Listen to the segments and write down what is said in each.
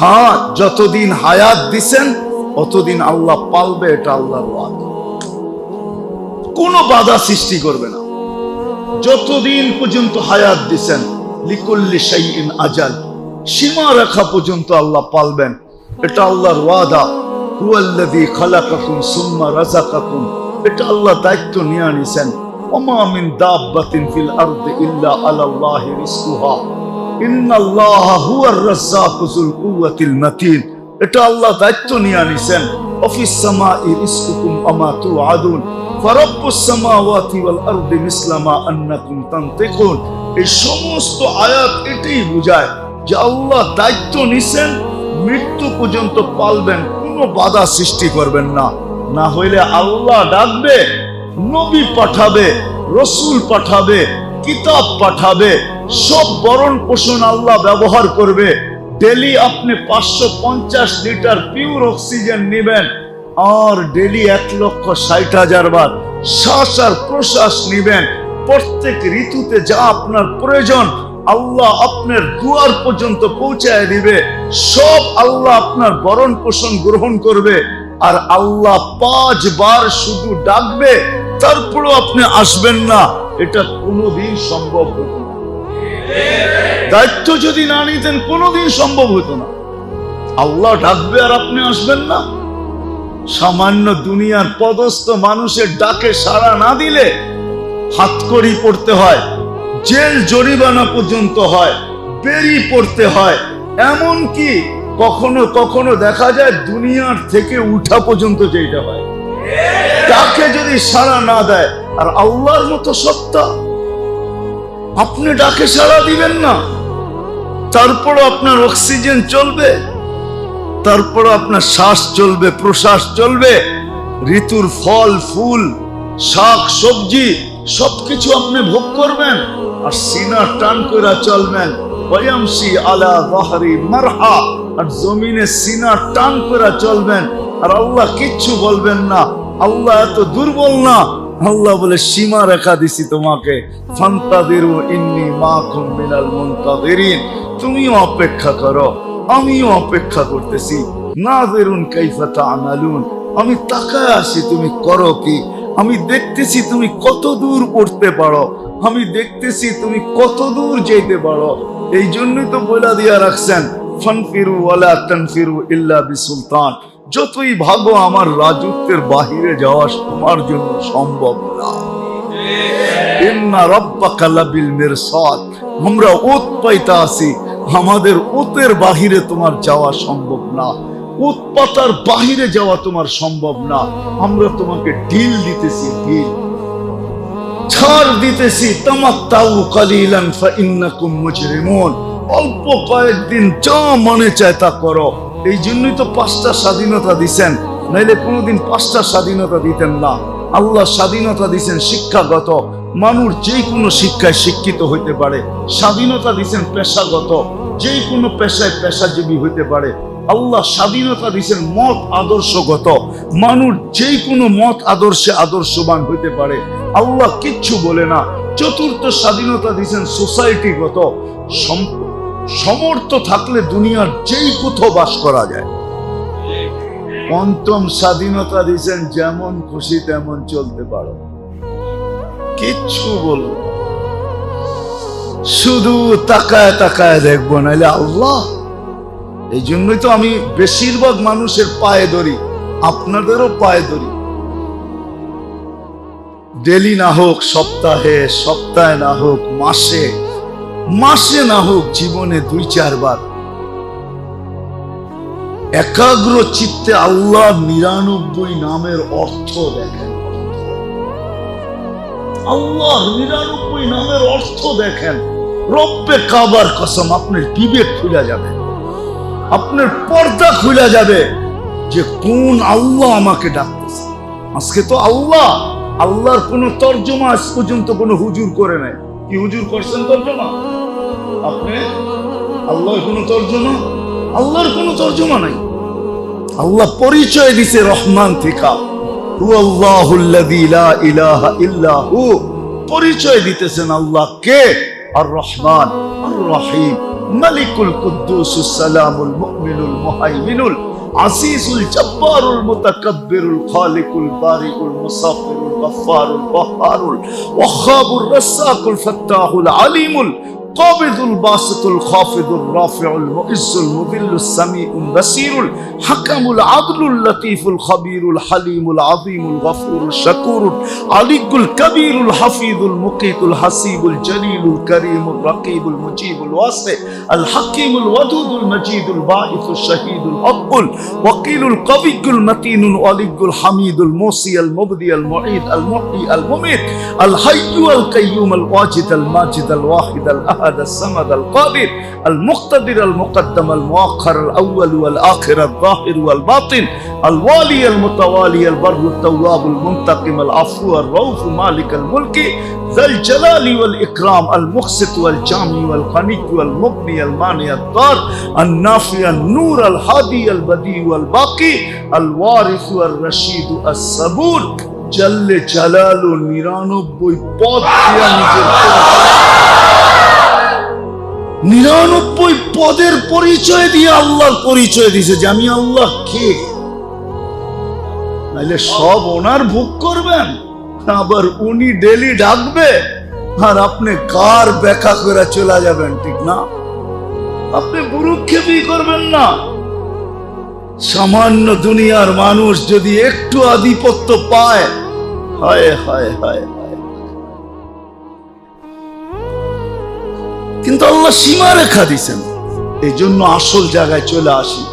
হ্যাঁ যতদিন হায়াত দিছেন, অতদিন আল্লাহ পালবে, এটা আল্লাহর কোনো বাধা সৃষ্টি করবে না। যতদিন পর্যন্ত হায়াত দিছেন, লিকুল্লি শাইইন আজাল সীমা রেখা পর্যন্ত আল্লাহ পালবেন, এটা আল্লাহর ওয়াদা। হুয়াল্লাযী খালাকাকুম সুম্মা রাযাকাকুম, এটা আল্লাহ দায়িত্ব নিয়ে নিছেন ওমা মিন দাব্বাতিন ফিল আরদি ইল্লা আলাল্লাহি রিজকুহা। সমস্ত আয়াত এটাই বোঝায় যে আল্লাহ দায়িত্ব মৃত্যু পর্যন্ত পালবেন, কোনো বাধা সৃষ্টি করবেন না। না হইলে আল্লাহ ডাকবে, নবী পাঠাবে, রসুল পাঠাবে কিতাব পাঠাবে, সব বরণ পোষণ আল্লাহ ব্যবহার করবে। ডেলি আপনি পাঁচশো পঞ্চাশ লিটার পিওর অক্সিজেন নেবেন, আর ডেলি এক লক্ষ ষাট হাজার বার শ্বাস আর প্রশ্বাস নিবেন। প্রত্যেক ঋতুতে যা আপনার প্রয়োজন, আল্লাহ আপনার দুয়ার পর্যন্ত পৌঁছায় দিবে। সব আল্লাহ আপনার বরণ পোষণ গ্রহণ করবে, আর আল্লাহ পাঁচবার শুধু ডাকবে, তারপরেও আপনি আসবেন না। এটা কোনোদিন সম্ভব হতো না। দায়িত্ব যদি না নিতেন, কোনোদিন সম্ভব হতো না। আল্লাহ ডাকবে আর আপনি আসবেন না। সামান্য দুনিয়ার পদস্থ মানুষের ডাকে সাড়া না দিলে হাতকড়ি পড়তে হয়, জেল জরিমানা পর্যন্ত হয়, বেরি পড়তে হয়। এমন কি কখনো কখনো দেখা যায় দুনিয়ার থেকে উঠা পর্যন্ত যেটা হয়। তাকে যদি সাড়া না দেয় আর আল্লাহর মতো সত্তা। আপনি ডাকে সাড়া দিবেন না। তারপর আপনার অক্সিজেন চলবে। তারপর আপনার শ্বাস চলবে, প্রশ্বাস চলবে। ঋতুর ফল, ফুল, শাক, সবজি, সবকিছু আপনি ভোগ করবেন। আর সিনা টান করে চলবেন। আলা যাহরি মারহা। আর জমিনে টান করে চলবেন। আর আল্লাহ কিচ্ছু বলবেন না। আল্লাহ এত দুর্বল না। আল্লাহ বলে, সীমা রেখা দিছি তোমাকে। ফান্তাদিরু ইন্নি মাকুম মিনাল মুনতাদিরিন। তুমিও অপেক্ষা করো, আমিও অপেক্ষা করতেছি। নাযিরুন কাইফা তা'মালুন। আমি তাকায় আসি তুমি করো কি? আমি দেখতেছি তুমি কত দূর পড়তে পারো। আমি দেখতেছি তুমি কত দূর যেতে পারো। এই জন্যই তো বলে দিয়া রাখছেন, ফানফিরু ওয়ালা তানফিরু ইল্লা বিসুলতান। যতই ভাগো আমার রাজত্বের বাহিরে যাওয়া তোমার জন্য সম্ভব না। আমরা ওত পাইতা আমাদের ওতের বাহিরে তোমার যাওয়া সম্ভব না। ওত পাতার বাহিরে যাওয়া তোমার সম্ভব না। আমরা তোমাকে ঢিল দিতেছি, ঢিল। ছাড় দিতেছি, তামাত্তাউ কালিলান ফা ইন্নাকুম মুজরিমুন। অল্প কয়েকদিন যা মনে চায় তা করো। এই জন্যই তো পাঁচটা স্বাধীনতা দিছেন। নাইলে কোনোদিন পাঁচটা স্বাধীনতা দিতেন না। আল্লাহ স্বাধীনতা দিছেন শিক্ষাগত। মানুষ যে কোনো শিক্ষায় শিক্ষিত হইতে পারে। স্বাধীনতা দিছেন পেশাগত। যে কোনো পেশায় পেশাজীবী হইতে পারে। আল্লাহ স্বাধীনতা দিছেন মত আদর্শগত। মানুষ যে কোনো মত আদর্শে আদর্শবান হইতে পারে। আল্লাহ কিচ্ছু বলে না। চতুর্থ স্বাধীনতা দিছেন সোসাইটিগত। সম- সমর্থ থাকলে দুনিয়ার যেই কোথাও বাস করা যায়। পঞ্চম স্বাধীনতা দিছেন যেমন খুশি তেমন চলতে পারো। কিচ্ছু বলব শুধু তাকায় তাকায় দেখব নাহলে আল্লাহ। এই জন্যই তো আমি বেশিরভাগ মানুষের পায়ে ধরি, আপনাদেরও পায়ে ধরি। ডেলি না হোক, সপ্তাহে সপ্তাহে না হোক, মাসে মাসে না হোক জীবনে দুই, চারবার। একাগ্র চিত্তে আল্লাহ নিরানব্বই নামের অর্থ দেখেন। আল্লাহ নিরানব্বই নামের অর্থ দেখেন। রব্বে কাবার কসম, আপনার বিবেক খুলে যাবে। আপনার পর্দা খুলে যাবে যে কোন আল্লাহ আমাকে ডাকতেছে। আজকে তো আল্লাহ, আল্লাহর কোন তর্জমা আজ পর্যন্ত কোনো হুজুর করে নাই। কি হুজুর করছেন তর্জমা? আপনি? আল্লাহর কোনো তর্জমা? আল্লাহর কোনো তর্জমা নাই। আল্লাহ পরিচয় দিছে রহমান থেকে। পরিচয় দিতেছেন আল্লাহ কে? আর রহমান, আর রহিম। মালিকুল কুদ্দুসুস সালামুল মুমিনুল মুহাইমিনুল আজিজুল জব্বারুল মুতাকাব্বিরুল খালিকুল বারিকুল মুসাফিরুল গফফারুল বহ্হারুল ওয়াহাবুর রাসাকুল ফাত্তাহুল আলিমুল قابض الباسط الخافض الرافع المؤز المذل السميع البصير الحكم العدل اللطيف الخبير الحليم العظيم الغفور الشكور العلي الكبير الحفيظ المقيت الحسيب الجليل الكريم الرقيب المجيب الواسع الحكيم الودود المجيد الباعث الشهيد الحق الوكيل القوي المتين الولي الحميد الموصي المبدي المعيد المحيي المميت الحي القيوم الواجد الماجد الواحد الأحد الصمد القادر المقتدر المقدم المؤخر الأول والآخر الظاهر والباطن الوالي المتوالي البر التواب المنتقم العفو الرؤوف مالك الملك ذا الجلال والإكرام المقسط والجامع والغني والمغني المانع الضار النافع النور الهادي البديع والباقي الوارث الرشيد الصبور جل جلاله নিরানব্বই পদ দিয়া নিজের নিরানব্বই পদের পরিচয় দিয়ে আল্লাহর পরিচয় দিছে যে আমি আল্লাহ কে? সব ওনার ভোগ করবেন, আবার উনি ডেলি ডাকবে, আর আপনি কার ব্যাখ্যা করে চলে যাবেন, ঠিক না? আপনি বুরুক্ষেপই করবেন না। সামান্য দুনিয়ার মানুষ যদি একটু আধিপত্য পায়, হায় হায় হায়। কিন্তু আল্লাহ সীমা রেখা দিছেন। এই জন্য আসল জায়গায় চলে আসি।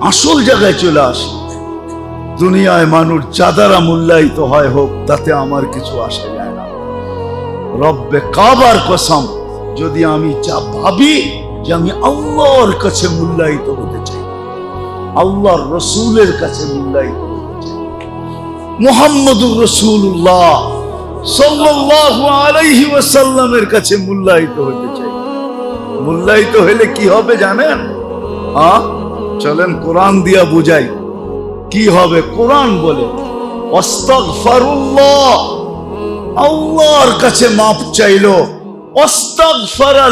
আসল জায়গায় চলে আসি। দুনিয়ায় মানুষ যাদারা মূল্যায়িত হয় হোক, তাতে আমার কিছু আসে যায় না। রব্বে কাবার কসম, যদি আমি যা ভাবি যে আমি আল্লাহর কাছে মূল্যায়িত হতে চাই, আল্লাহর রসুলের কাছে মূল্যায়িত হতে চাই। মুহাম্মদুর রসুল্লাহ সাল্লাল্লাহু কাছে মূল্যায়িত হতে চাই। মূল্যায়িত হলে কি হবে জানেন? চলেন কোরআন দিয়া বুঝাই। কি হবে? কোরআন বলে কাছে মাপ চাইলো, অস্তাগফারা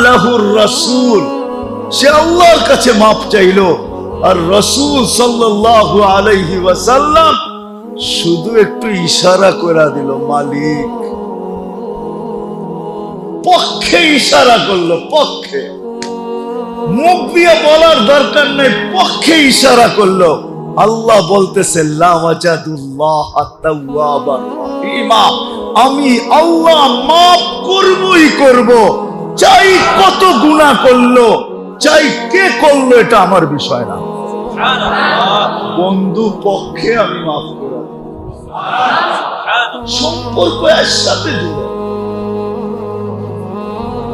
সে আল্লাহর কাছে মাপ চাইলো, আর রাসূল সাল্লাল্লাহু আলাইহি ওয়াসাল্লাম শুধু একটু ইশারা করে দিল, মালিক। পক্ষে ইশারা করল, পক্ষে। মুখ দিয়ে বলার দরকার নেই, পক্ষে ইশারা করল। আল্লাহ বলতেছে আমি আল্লাহ মাফ করবই করব। চাই কত গুনাহ করল, চাই কে করল, এটা আমার বিষয় না। বন্ধু, পক্ষে আমি মাফ করে দেব। সম্পর্ক এর সাথে জুড়ে।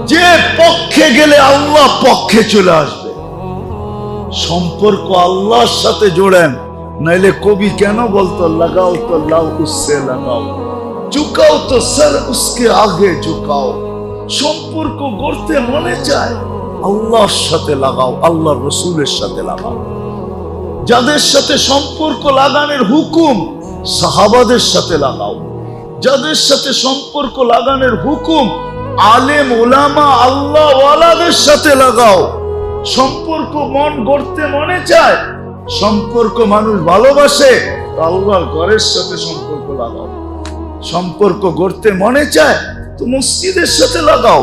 যে পক্ষে গেলে আল্লাহ পক্ষে চলে আসবে। সম্পর্ক আল্লাহর সাথে জোড়েন, নাইলে কবি কেন বলতো, লাগাও তো লাউ উসসে লাগাও। ঝুকাও তো সর উসকে আগে ঝুকাও। সম্পর্ক গড়তে মনে চায়, আল্লাহর সাথে লাগাও, আল্লাহর রসুলের সাথে লাগাও। যাদের সাথে সম্পর্ক লাগানোর হুকুম সাহাবাদের সাথে লাগাও। যাদের সাথে সম্পর্ক লাগানোর হুকুম আলেম ওলামা আল্লাহ ওয়ালাদের সাথে লাগাও। সম্পর্ক মন গড়তে মনে চায়, সম্পর্ক মানুষ ভালোবাসে আল্লাহর ঘরের সাথে সম্পর্ক লাগাও। সম্পর্ক গড়তে মনে চায়, তো মসজিদের সাথে লাগাও।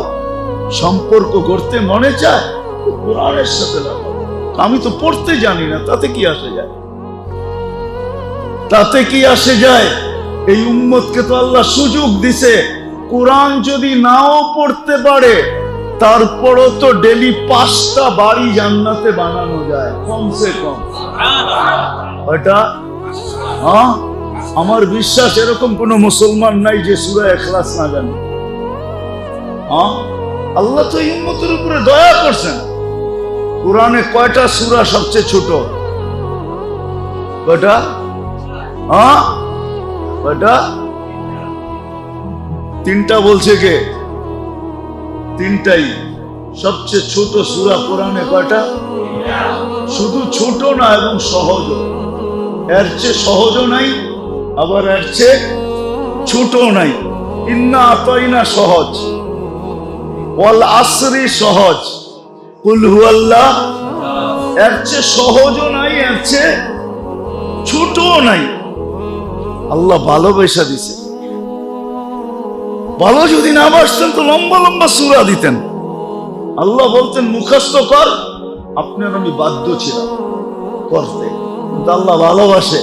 সম্পর্ক গড়তে মনে চায়, তো কোরআনের সাথে লাগাও। আমি তো পড়তে জানি না, তাতে কি আসে যায়? তাতে কি আসে যায়? এই উম্মতকে তো আল্লাহ সুযোগ দিছে। কোরআন যদি নাও পড়তে পারে, তারপরও তো ডেলি পাঁচটা বাড়ি জান্নাতে বানানো যায়, কমসে কম। ওটা হ্যাঁ? আমার বিশ্বাস এরকম কোন মুসলমান নাই যে সুরা এখলাস না জানে। হ্যাঁ? আল্লাহ তো এই উম্মতের উপরে দয়া করছেন। কোরআনে কয়টা সুরা সবচেয়ে ছোট? কয়টা? হ্যাঁ তিনটা বলছে কে? তিনটাই। সবচেয়ে ছোট সুরা কোরআনে কয়টা? শুধু ছোট না, এবং সহজ এর চেয়ে সহজও নাই, আবার এর চেয়ে ছোট নাই। ইন্না আতাইনা সহজ। ওয়াল আসরি সহজ। কুল হুয়াল্লাহ। এর চেয়ে সহজও নাই, এর চেয়ে ছোটও নাই। আল্লাহ ভালোবাসা দিছে। ভালো যদি না বাসতেন তো লম্বা লম্বা সুরা দিতেন। আল্লাহ বলতেন, মুখস্থ কর, আপনার আমি বাধ্য ছিলাম করতে। কিন্তু আল্লাহ ভালোবাসে।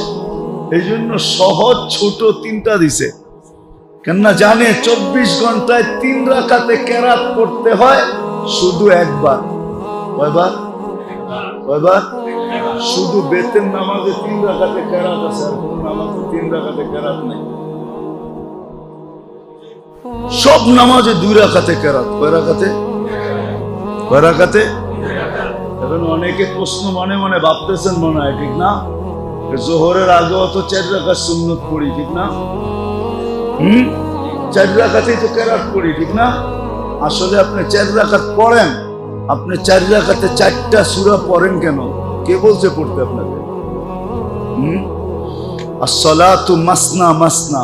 এই জন্য সহজ ছোট তিনটা দিছে। কেননা জানে চব্বিশ ঘন্টায় তিন রাখাতে কেরাত করতে হয় শুধু একবার। কয়বার? কয়বার? শুধু বেতের নামাজে তিন রাকাতে কেরাত আছে, আর কোন নামাজে তিন রাকাতে কেরাত নেই। সব নামাজে দুই রাকাতে কেরাত। কয় রাকাতে? কয় রাকাতে? এখন অনেকে প্রশ্ন মনে মনে ভাবতেছেন মনে হয়, ঠিক না? জোহরের আগেও তো চার রাখার সুন্নত পড়ি, ঠিক না? হুম? চার রাখাতেই তো কেরাত পড়ি, ঠিক না? আসলে আপনি চার রাখাত পড়েন, আপনি চার রাখাতে চারটা সুরা পড়েন কেন? কে বলছে পড়তে আপনাকে? মাসনা মাসনা,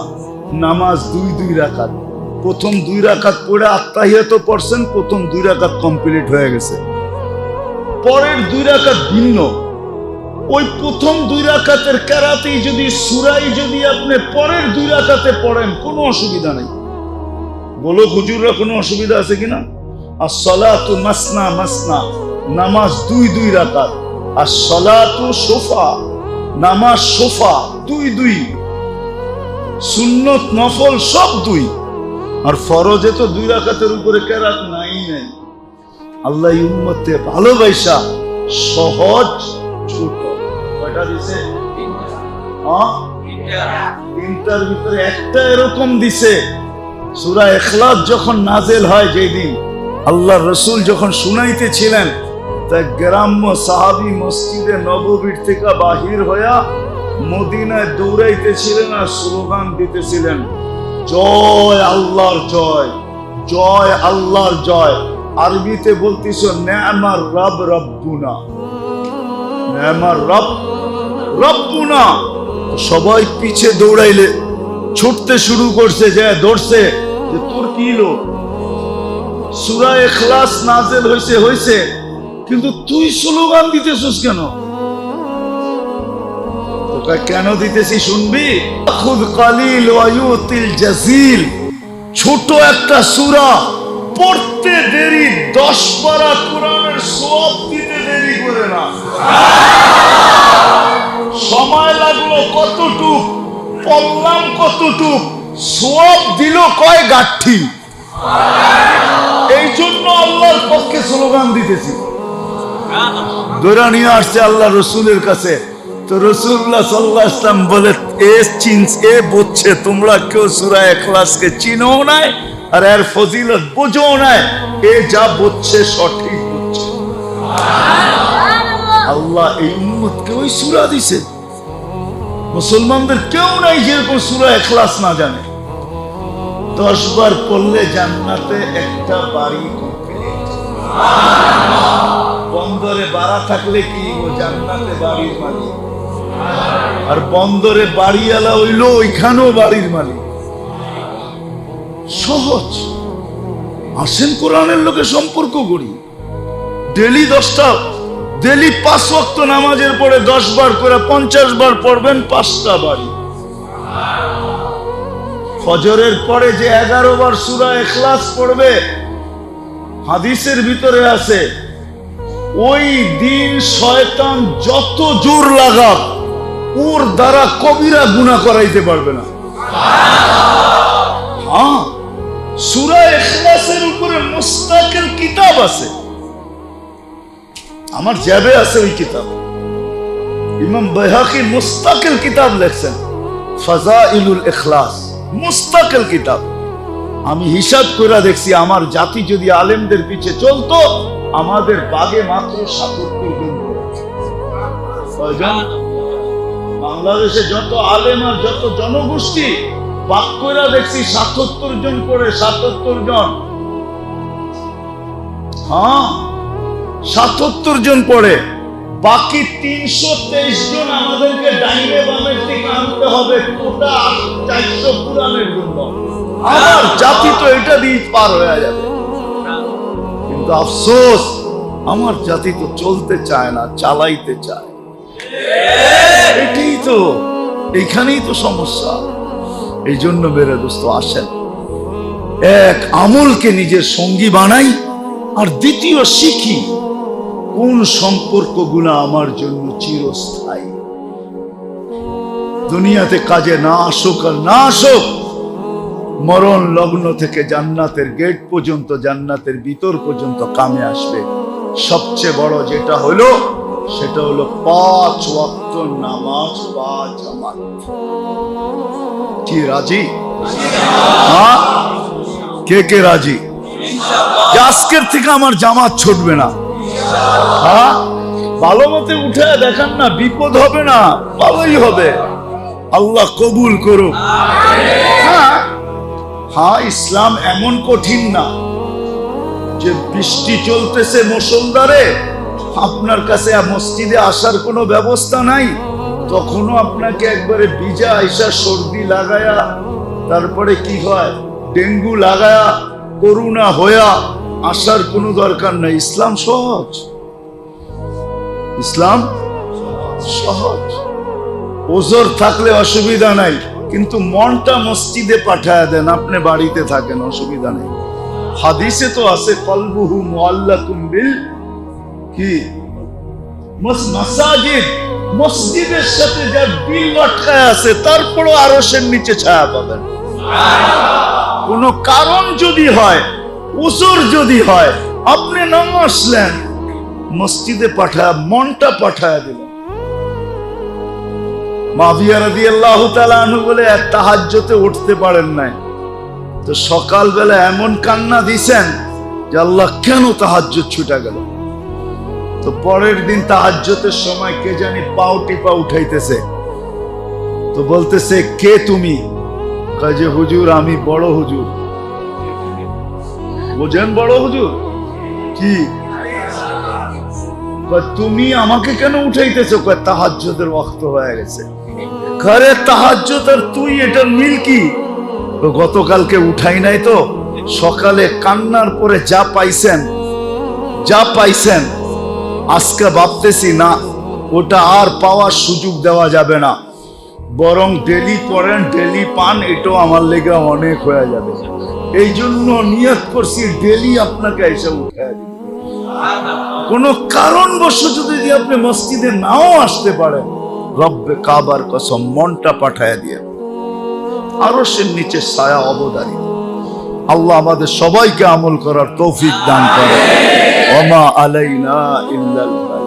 নামাজ দুই দুই প্রথম দুই পড়ে আত্মাহিয়াত পড়ছেন, প্রথম দুই কমপ্লিট হয়ে গেছে। পরের দুই ভিন্ন। ওই প্রথম দুই রাকাতের কেরাতেই যদি, সুরাই যদি আপনি পরের দুই রাকাতে পড়েন, কোনো অসুবিধা নেই। বলো হুজুররা কোনো অসুবিধা আছে কিনা? আর সলাতু মাসনা মাসনা, নামাজ দুই দুই রাকাত। আর সলাতু সোফা, নামাজ সোফা, দুই দুই। সুন্নত, নফল, সব দুই। আর ফরজে তো দুই রাকাতের উপরে কেরাত নাই নাই। আল্লাহ ভালোবাসা সহজ ছোট। কয়টা দিছে? হ্যাঁ? তিনটার ভিতরে একটা এরকম দিছে। সুরা এখলাস যখন নাজেল হয় যেদিন আল্লাহ রসুল যখন শুনাইতেছিলেন তাই গ্রাম্য সাহাবি মসজিদে নববীর থেকে বাহির হইয়া মদিনায় দৌড়াইতেছিলেন আর স্লোগান দিতেছিলেন, জয় আল্লাহর জয় জয় আল্লাহর জয়। আরবিতে বলতিস নেমার রব রব্বুনা। নেমার রব রব্বুনা। সবাই পিছে দৌড়াইলে, ছুটতে শুরু করছে, যে দৌড়ছে, যে তোর কি লো সুরা এখলাস নাজেল হইছে হইছে। কিন্তু তুই স্লোগান দিতেছিস কেন? তোকে কেন দিতেছি শুনবি? খুদ কালিল ওয়ায়ুতিল জাজিল। ছোট একটা সূরা, পড়তে দেরি, দশ পারা কোরআনের সব দিতে দেরি করে না। সময় লাগল কতটুক, পড়লাম কতটুক সব দিল কয় গাঠি? এই জন্য আল্লাহর পক্ষে স্লোগান দিতেছি। দৌড়া নিয়ে আসছে আল্লাহ রসুলের কাছে। তো রসুল্লাহ সাল্লাহ ইসলাম বলে এ চিনস এ বুঝছে তোমরা কেউ সুরা এখলাসকে চিনো নাই আর এর ফজিলত বোঝো নাই। এ যা বুঝছে সঠিক বুঝছে। আল্লাহ এই উম্মতকে ওই সুরা দিছে। মুসলমানদের কেউ নাই যেরকম সুরা এখলাস না জানে। দশ বার পড়লে জান্নাতে একটা বাড়ি complete। বন্দরে বাড়া থাকলে কি ও জান্নাতে বাড়ির মালিক? আর বন্দরে বাড়িওয়ালা হইল ওইখানেও বাড়ির মালিক। সহজ। আসেন কোরআনের লোকে সম্পর্ক করি। ডেলি দশটা, ডেলি পাঁচ ওয়াক্ত নামাজের পরে দশ বার করে পঞ্চাশ বার পড়বেন পাঁচটা বাড়ি। ফজরের পরে যে এগারো বার সুরা এখলাস পড়বে, হাদিসের ভিতরে আছে ওই দিন শয়তান যত জোর লাগাক, ওর দ্বারা কবিরা গুণা করাইতে পারবে না। হ্যাঁ সুরা এখলাসের উপরে মুস্তাকের কিতাব আছে। আমার জ্যাবে আছে ওই কিতাব। ইমাম বাইহাকি মুস্তাকিল কিতাব লেখছেন, ফাজাইলুল ইখলাস মুস্তাকিল কিতাব। আমি হিসাব করে দেখছি, আমার জাতি যদি আলেমদের পিছে চলতো, আমাদের বাগে মাত্র সাতাত্তর জন। বাংলাদেশে যত আলেম আর যত জনগোষ্ঠী, বাক কইরা দেখছি সাতাত্তর জন করে সাতাত্তর জন। হ্যাঁ? সাতাত্তর জন পড়ে, বাকি তিনশো তেইশ জন আমাদেরকে ডাইনে বামের দিকে আনতে হবে, কোটা চারশো পুরানের জন্য। আমার জাতি তো এটা দিয়ে পার হয়ে যাবে। কিন্তু আফসোস, আমার জাতি তো চলতে চায় না, চালাইতে চায়। তো এইখানেই তো সমস্যা। এই জন্য বেড়ে দোস্ত, আসেন। এক আমলকে নিজের সঙ্গী বানাই, আর দ্বিতীয় শিখি, কোন সম্পর্কগুলো আমার জন্য চিরস্থায়ী। দুনিয়াতে কাজে না আসুক আর না আসুক মরণ লগ্ন থেকে জান্নাতের গেট পর্যন্ত, জান্নাতের ভিতর পর্যন্ত কামে আসবে। সবচেয়ে বড় যেটা হলো, সেটা হলো পাঁচ ওয়াক্ত নামাজ বা জামাত। কি, রাজি? হ্যাঁ? কে কে রাজি? আজকের থেকে আমার জামাত ছুটবে না। হ্যাঁ? ভালো মতে উঠে দেখান না, বিপদ হবে না, ভালোই হবে। আল্লাহ কবুল করুক। হ্যাঁ? হ্যাঁ ইসলাম এমন কঠিন না যে বৃষ্টি চলতেছে মুসলধারে আপনার কাছে মসজিদে আসার কোনো ব্যবস্থা নাই। তখনও আপনাকে একবারে ভিজা আইসা সর্দি লাগায়া, তারপরে কি হয়? ডেঙ্গু লাগায়া, করুণা হয়া আসার কোনো দরকার নাই। ইসলাম সহজ। ইসলাম সহজ। ওজোর থাকলে অসুবিধা নাই। কিন্তু মনটা মসজিদে পাঠায় দেন, আপনি বাড়িতে থাকেন, অসুবিধা নেই। হাদিসে তো আছে, কলবুহু মুআল্লাকুম বিল কি? মস- মাসাজিদ, মসজিদের সাথে যার দিল লটকায় আছে, তারপরও আরশের নিচে ছায়া পাবেন। কোন কারণ যদি হয়, উসুর যদি হয়, আপনি নাম আসলেন মসজিদে পাঠায়, মনটা পাঠায় দিলেন। উঠতে পারেন নাই। তো সকালবেলা এমন কান্না দিছেন যে আল্লাহ কেন তাহাজ্জুদ ছুটা গেল? তো পরের দিন তাহাজ্জুদের সময় কে জানি পাও টিপা উঠাইতেছে। তো বলতেছে, কে তুমি? হুজুর, আমি বড় হুজুর। বোঝেন বড় হুজুর? কি? তুমি আমাকে কেন উঠাইতেছো? ওয়াক্ত হয়ে গেছে। ঘরে তাহাজ্জুদ আর তুই এটার মিল কি? গতকালকে উঠাই নাই তো, সকালে কান্নার পরে যা পাইছেন যা পাইছেন, আজকে ভাবতেছি না, ওটা আর পাওয়ার সুযোগ দেওয়া যাবে না। বরং ডেলি পড়েন, ডেলি পান, এটাও আমার লেগে অনেক হয়ে যাবে। এই জন্য নিয়ত করছি ডেলি আপনাকে এসে উঠে কোনো কারণবশ যদি আপনি মসজিদে নাও আসতে পারেন রব্বে কাবার কসম মনটা পাঠায় দিয়ে আরও সে নিচে ছায়া অবদারিত আল্লাহ আমাদের সবাইকে আমল করার তৌফিক দান করে ওমা আলাইনা ইল্লাল বালাগ।